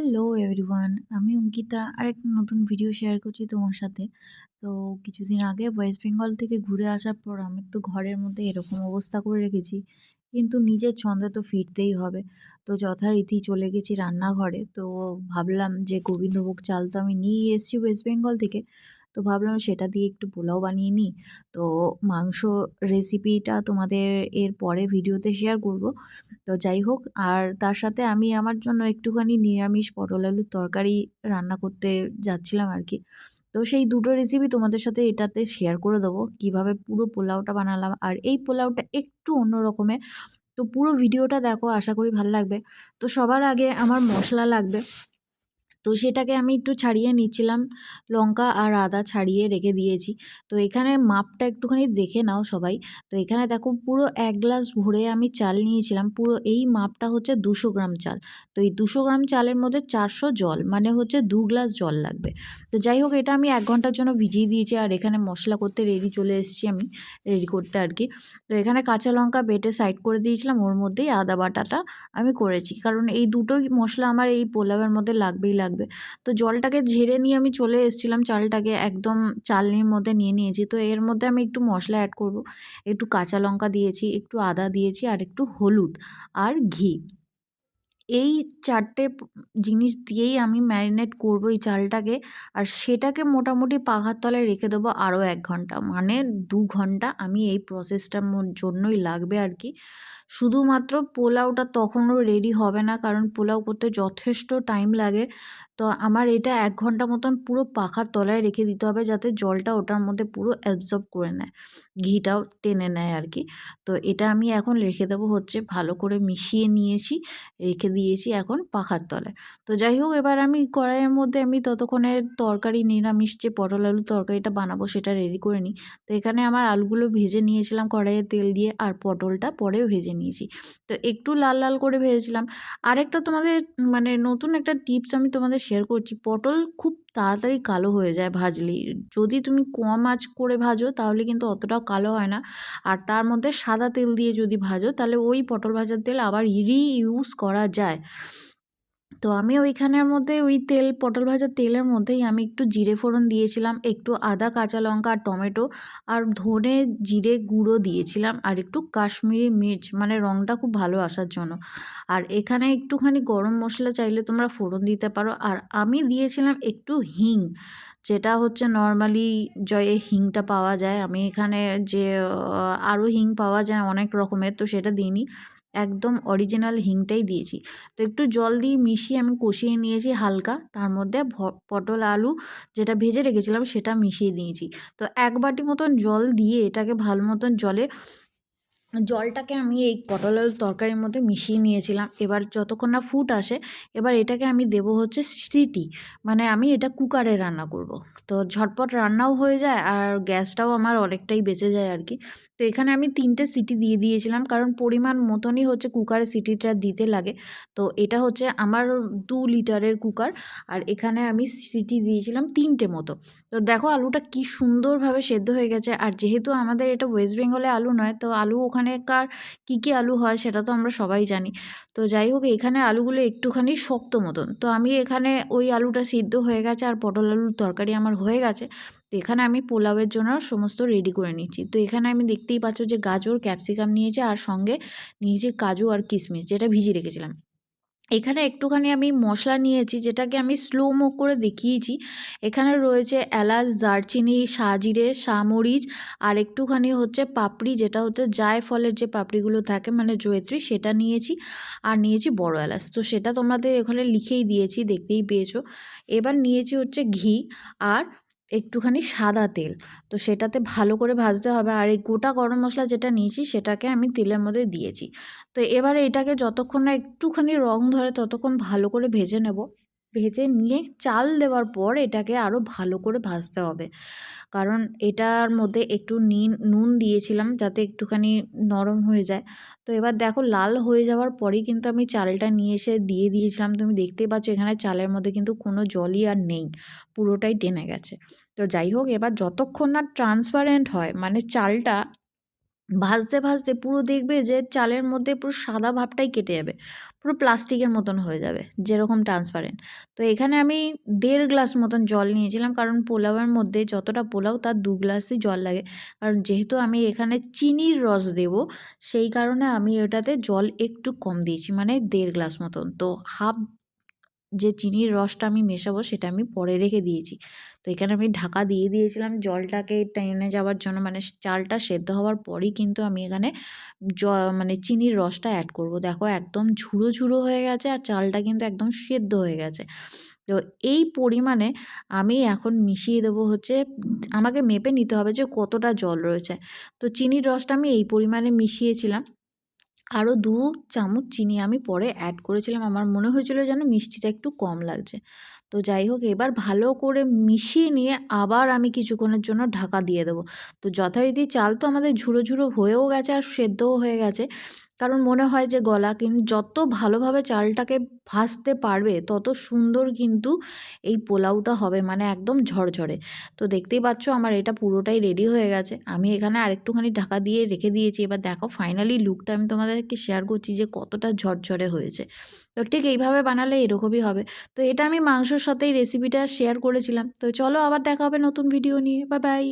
Hello everyone আমি অঙ্কিতা আরেক নতুন ভিডিও শেয়ার করছি তোমার সাথে। তো কিছুদিন আগে ওয়েস্ট বেঙ্গল থেকে ঘুরে আসার পর আমি তো ঘরের মধ্যে এরকম অবস্থা করে রেখেছি, কিন্তু নিজের ছন্দে তো ফিরতেই হবে। তো যথারীতি চলে গেছি রান্নাঘরে। তো ভাবলাম যে গোবিন্দভোগ চাল তো আমি নিয়ে এসেছি ওয়েস্ট বেঙ্গল থেকে। তো ভাবলাম সেটা দিয়ে একটু পোলাও বানিয়ে নিই। তো মাংস রেসিপিটা তোমাদের এর পরে ভিডিওতে শেয়ার করব। তো যাই হোক, আর তার সাথে আমি আমার জন্য একটুখানি নিরামিষ পটল আলুর তরকারি রান্না করতে যাচ্ছিলাম আর কি তো সেই দুটো রেসিপি তোমাদের সাথে এটাতে শেয়ার করে দেবো, কীভাবে পুরো পোলাওটা বানালাম আর এই পোলাওটা একটু অন্য রকমের। তো পুরো ভিডিওটা দেখো, আশা করি ভালো লাগবে। তো সবার আগে আমার মশলা লাগবে। তো সেটাকে আমি একটু ছাড়িয়ে নিচ্ছিলাম, লঙ্কা আর আদা ছাড়িয়ে রেখে দিয়েছি। তো এখানে মাপটা একটুখানি দেখে নাও সবাই। তো এখানে দেখো পুরো এক গ্লাস ভরে আমি চাল নিয়েছিলাম, পুরো এই মাপটা হচ্ছে দুশো গ্রাম চাল। তো এই দুশো গ্রাম চালের মধ্যে চারশো জল মানে হচ্ছে দু গ্লাস জল লাগবে। তো যাই হোক, এটা আমি এক ঘণ্টার জন্য ভিজিয়ে দিয়েছি আর এখানে মশলা করতে রেডি চলে এসেছি আমি রেডি করতে আর কি। তো এখানে কাঁচা লঙ্কা বেটে সাইড করে দিয়েছিলাম, ওর মধ্যেই আদা বাটাটা আমি করেছি। কারণ এই দুটোই মশলা আমার এই পোলাওয়ের মধ্যে লাগবেই লাগবে। লাগবে। তো জলটাকে ঝেড়ে নিয়ে আমি চলে এসেছিলাম চালটাকে একদম চালনির মধ্যে নিয়ে নিয়েছি। তো এর মধ্যে আমি একটু মশলা অ্যাড করব। একটু কাঁচা লঙ্কা দিয়েছি, একটু আদা দিয়েছি আর একটু হলুদ আর ঘি। এই চারটে জিনিস দিয়েই আমি ম্যারিনেট করব এই চালটাকে। আর সেটাকে মোটামুটি পাখার তলায় রেখে দেবো আরও এক ঘণ্টা। মানে দু ঘণ্টা আমি এই প্রসেসটার জন্যই লাগবে আর কি। শুধুমাত্র পোলাওটা তখনও রেডি হবে না, কারণ পোলাও করতে যথেষ্ট টাইম লাগে। তো আমার এটা এক ঘণ্টা মতন পুরো পাখার তলায় রেখে দিতে হবে, যাতে জলটা ওটার মধ্যে পুরো অ্যাবজর্ব করে নেয়, ঘিটাও টেনে নেয় আর কি। তো এটা আমি এখন রেখে দেবো হচ্ছে ভালো করে মিশিয়ে নিয়েছি, রেখে দিয়েছি এখন পাখার তলায় তো যাই হোক, এবার আমি কড়াইয়ের মধ্যে আমি ততক্ষণে তরকারি নিরামিষ যে পটল আলু তরকারিটা বানাবো, সেটা রেডি করে নিই। তো এখানে আমার আলুগুলো ভেজে নিয়েছিলাম কড়াইয়ে তেল দিয়ে আর পটলটা পরেও ভেজে নিয়েছি। তো একটু লাল লাল করে ভেজেছিলাম। আরেকটা তোমাদের মানে নতুন একটা টিপস আমি তোমাদের শেয়ার করছি। পটল খুব তাড়াতাড়ি কালো হয়ে যায় ভাজলেই। যদি তুমি কম আঁচ করে ভাজো, তাহলে কিন্তু অতটাও কালো হয় না। আর তার মধ্যে সাদা তেল দিয়ে যদি ভাজো, তাহলে ওই পটল ভাজার তেল আবার রি ইউজ করা যায়। তো আমি ওইখানের মধ্যে ওই তেল, পটল ভাজার তেলের মধ্যেই আমি একটু জিরে ফোড়ন দিয়েছিলাম, একটু আদা, কাঁচা লঙ্কা আর টমেটো আর ধনে জিরে গুঁড়ো দিয়েছিলাম আর একটু কাশ্মীরি মির্চ মানে রঙটা খুব ভালো আসার জন্য। আর এখানে একটুখানি গরম মশলা চাইলে তোমরা ফোড়ন দিতে পারো। আর আমি দিয়েছিলাম একটু হিং, যেটা হচ্ছে নর্মালি জয়ে হিংটা পাওয়া যায়। আমি এখানে যে, আরও হিং পাওয়া যায় অনেক রকমের, তো সেটা দিইনি। একদম অরিজিনাল হিংটাই দিয়েছি। তো একটু জল দিয়ে মিশিয়ে আমি কষিয়ে নিয়েছি হালকা, তার মধ্যে পটল আলু যেটা ভেজে রেখেছিলাম সেটা মিশিয়ে দিয়েছি। তো এক বাটি মতন জল দিয়ে এটাকে ভালো মতন জলে, জলটাকে আমি এই পটল আলুর তরকারির মধ্যে মিশিয়ে নিয়েছিলাম। এবার যতক্ষণ না ফুট আসে, এবার এটাকে আমি দেব হচ্ছে সিটি মানে আমি এটা কুকারে রান্না করব। তো ঝটপট রান্নাও হয়ে যায় আর গ্যাসটাও আমার অনেকটাই বেঁচে যায় আর কি। তো এখানে আমি তিনটে সিটি দিয়ে দিয়েছিলাম, কারণ পরিমাণ মতনই হচ্ছে কুকারে সিটিটা দিতে লাগে। তো এটা হচ্ছে আমার দু লিটারের কুকার, আর এখানে আমি সিটি দিয়েছিলাম তিনটে মতো। তো দেখো আলুটা কি সুন্দরভাবে সেদ্ধ হয়ে গেছে, আর যেহেতু আমাদের এটা ওয়েস্ট বেঙ্গলে আলু নয়, তো আলু ওখানেকার কী কী আলু হয় সেটা তো আমরা সবাই জানি। তো যাই হোক, এখানে আলুগুলো একটুখানি শক্ত মতন। তো আমি এখানে ওই আলুটা সিদ্ধ হয়ে গেছে, আর পটল আলুর তরকারি আমার হয়ে গেছে। তো এখানে আমি পোলাওয়ের জন্য সমস্ত রেডি করে নিচ্ছি। তো এখানে আমি দেখতেই পাচ্ছ যে গাজর ক্যাপসিকাম নিয়েছি আর সঙ্গে নিয়েছি কাজু আর কিশমিশ যেটা ভিজিয়ে রেখেছিলাম। এখানে একটুখানি আমি মশলা নিয়েছি যেটাকে আমি স্লো মো করে দেখিয়েছি। এখানে রয়েছে এলাচ, দারচিনি, সাজিরে সামরিচ আর একটুখানি হচ্ছে পাপড়ি যেটা হচ্ছে জায়ফলের যে পাপড়িগুলো থাকে মানে জয়ত্রী সেটা নিয়েছি আর নিয়েছি বড় এলাচ। তো সেটা তোমাদের এখানে লিখেই দিয়েছি, দেখতেই পেয়েছ। এবার নিয়েছি হচ্ছে ঘি আর একটুখানি সাদা তেল। তো সেটাতে ভালো করে ভাজতে হবে। আর এই গোটা গরম মশলা যেটা নিয়েছি, সেটাকে আমি তেলের মধ্যে দিয়েছি। তো এবারে এটাকে যতক্ষণ না একটুখানি রং ধরে ততক্ষণ ভালো করে ভেজে নেব। ভেজে নিয়ে চাল দেওয়ার পর এটাকে আরও ভালো করে ভাজতে হবে। কারণ এটার মধ্যে একটু নিন নুন দিয়েছিলাম যাতে একটুখানি নরম হয়ে যায়। তো এবার দেখো লাল হয়ে যাওয়ার পরেই কিন্তু আমি চালটা নিয়ে এসে দিয়ে দিয়েছিলাম। তুমি দেখতেই পাচ্ছ এখানে চালের মধ্যে কিন্তু কোনো জলই আর নেই, পুরোটাই টেনে গেছে। তো যাই হোক, এবার যতক্ষণ না ট্রান্সপারেন্ট হয় মানে চালটা ভাজতে ভাজতে পুরো দেখবে যে চালের মধ্যে পুরো সাদা ভাবটাই কেটে যাবে। পুরো প্লাস্টিকের মতন হয়ে যাবে, যেরকম ট্রান্সপারেন্ট। তো এখানে আমি দেড় গ্লাস মতন জল নিয়েছিলাম, কারণ পোলাওয়ের মধ্যে যতটা পোলাও, তার দু গ্লাসই জল লাগে। কারণ যেহেতু আমি এখানে চিনির রস দেব, সেই কারণে আমি এটাতে জল একটু কম দিয়েছি মানে দেড় গ্লাস মতন। তো হাফ যে চিনির রসটা আমি মেশাবো সেটা আমি পরে রেখে দিয়েছি। তো এখানে আমি ঢাকা দিয়ে দিয়েছিলাম জলটাকে টেনে যাওয়ার জন্য মানে চালটা সেদ্ধ হওয়ার পরই কিন্তু আমি এখানে জ মানে চিনির রসটা অ্যাড করব। দেখো একদম ঝুড়ো ঝুড়ো হয়ে গেছে আর চালটা কিন্তু একদম সেদ্ধ হয়ে গেছে। তো এই পরিমাণে আমি এখন মিশিয়ে দেবো হচ্ছে, আমাকে মেপে নিতে হবে যে কতটা জল রয়েছে। তো চিনির রসটা আমি এই পরিমাণে মিশিয়েছিলাম। আরও দু চামচ চিনি আমি পরে অ্যাড করেছিলাম। আমার মনে হয়েছিল যেন মিষ্টিটা একটু কম লাগছে। তো যাই হোক, এবার ভালো করে মিশিয়ে নিয়ে আবার আমি কিছুক্ষণের জন্য ঢাকা দিয়ে দেবো। তো যথারীতি চাল তো আমাদের ঝুড়ো ঝুড়ো হয়েও গেছে আর সেদ্ধও হয়ে গেছে। কারণ মনে হয় যে গলা কিন্তু যত ভালোভাবে চালটাকে ভাজতে পারবে, তত সুন্দর কিন্তু এই পোলাওটা হবে মানে একদম ঝরঝরে। তো দেখতেই পাচ্ছ আমার এটা পুরোটাই রেডি হয়ে গেছে। আমি এখানে আরেকটুখানি ঢাকা দিয়ে রেখে দিয়েছি। এবার দেখো ফাইনালি লুকটা আমি তোমাদেরকে শেয়ার করছি যে কতটা ঝরঝরে হয়েছে। তো ঠিক এইভাবে বানালে এরকমই হবে। তো এটা আমি মাংসর সাথেই রেসিপিটা শেয়ার করেছিলাম। তো চলো আবার দেখা হবে নতুন ভিডিও নিয়ে। বা বাই